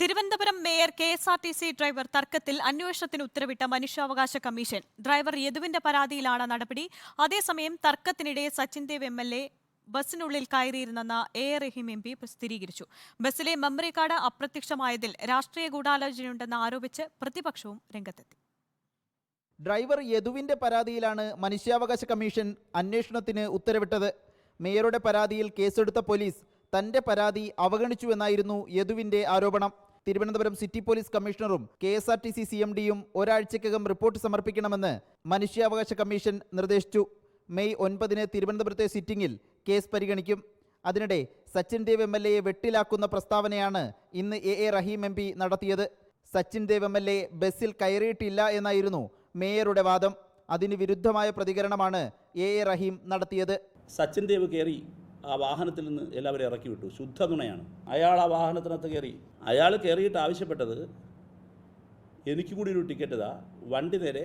Thiruvananthapuram mayor K S R T C driver തർക്കത്തിൽ അന്വേഷണത്തിന് ഉത്തരവിട്ട മനുഷ്യാവകാശ കമ്മീഷൻ. ഡ്രൈവർ യദുവിന്റെ പരാതിയിലാണ് നടപടി. അതേസമയം തർക്കത്തിനിടെ Sachin Dev M L A ബസ്സിനുള്ളിൽ കയറിയിരുന്നെന്ന എ റഹീം എം പി സ്ഥിരീകരിച്ചു. ബസ്സിലെ മെമ്മറി കാർഡ് അപ്രത്യക്ഷമായതിൽ രാഷ്ട്രീയ ഗൂഢാലോചനയുണ്ടെന്ന് ആരോപിച്ച് പ്രതിപക്ഷവും രംഗത്തെത്തി. ഡ്രൈവർ യദുവിന്റെ പരാതിയിലാണ് മനുഷ്യാവകാശ കമ്മീഷൻ അന്വേഷണത്തിന് ഉത്തരവിട്ടത്. മേയറുടെ പരാതിയിൽ കേസെടുത്ത പോലീസ് തന്റെ പരാതി അവഗണിച്ചുവെന്നായിരുന്നു യദുവിന്റെ ആരോപണം. Thiruvananthapuram city police കമ്മീഷണറും K S R T C C M ഡിയും ഒരാഴ്ചക്കകം റിപ്പോർട്ട് സമർപ്പിക്കണമെന്ന് മനുഷ്യാവകാശ കമ്മീഷൻ നിർദ്ദേശിച്ചു. മെയ് ഒൻപതിന് തിരുവനന്തപുരത്തെ സിറ്റിംഗിൽ കേസ് പരിഗണിക്കും. അതിനിടെ സച്ചിൻ ദേവ് എം എൽ എയെ വെട്ടിലാക്കുന്ന പ്രസ്താവനയാണ് ഇന്ന് A A Rahim M P നടത്തിയത്. Sachin Dev M L A ബസ്സിൽ കയറിയിട്ടില്ല എന്നായിരുന്നു മേയറുടെ വാദം. അതിന് വിരുദ്ധമായ പ്രതികരണമാണ് എ എ റഹീം നടത്തിയത്. സച്ചിൻ ദേവ് കയറി ആ വാഹനത്തിൽ നിന്ന് എല്ലാവരും ഇറക്കി വിട്ടു. ശുദ്ധ നുണയാണ് അയാൾ ആ വാഹനത്തിനകത്ത് കയറി. അയാൾ കയറിയിട്ട് ആവശ്യപ്പെട്ടത് എനിക്ക് കൂടി ഒരു ടിക്കറ്റ് ഇതാ. വണ്ടി നേരെ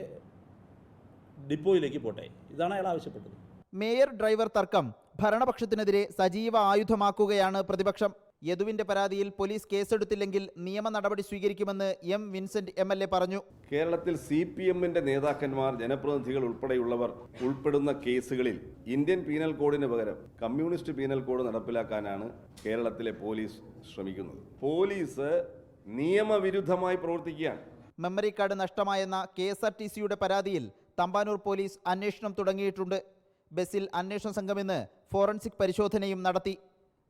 ഡിപ്പോയിലേക്ക് പോട്ടെ. ഇതാണ് അയാൾ ആവശ്യപ്പെട്ടത്. മേയർ ഡ്രൈവർ തർക്കം ഭരണപക്ഷത്തിനെതിരെ സജീവ ആയുധമാക്കുകയാണ് പ്രതിപക്ഷം. യദുവിന്റെ പരാതിയിൽ പോലീസ് കേസെടുത്തില്ലെങ്കിൽ നിയമ നടപടി സ്വീകരിക്കുമെന്ന് M Vincent M L A പറഞ്ഞു. കേരളത്തിൽ സി പി എമ്മിന്റെ നേതാക്കന്മാർ ജനപ്രതിനിധികൾ ഉൾപ്പെടെയുള്ളവർ ഉൾപ്പെടുന്ന കേസുകളിൽ ഇന്ത്യൻ പീനൽ കോഡിന് പകരം കമ്മ്യൂണിസ്റ്റ് പീനൽ കോഡ് നടപ്പിലാക്കാനാണ് കേരളത്തിലെ പോലീസ് ശ്രമിക്കുന്നത്. പോലീസ് നിയമവിരുദ്ധമായി പ്രവർത്തിക്കുകയാണ്. മെമ്മറി കാർഡ് നഷ്ടമായെന്ന കെ എസ് ആർ ടി സിയുടെ പരാതിയിൽ തമ്പാനൂർ പോലീസ് അന്വേഷണം തുടങ്ങിയിട്ടുണ്ട്. ബസ്സിൽ അന്വേഷണ സംഘം ഇന്ന് ഫോറൻസിക് പരിശോധനയും നടത്തി.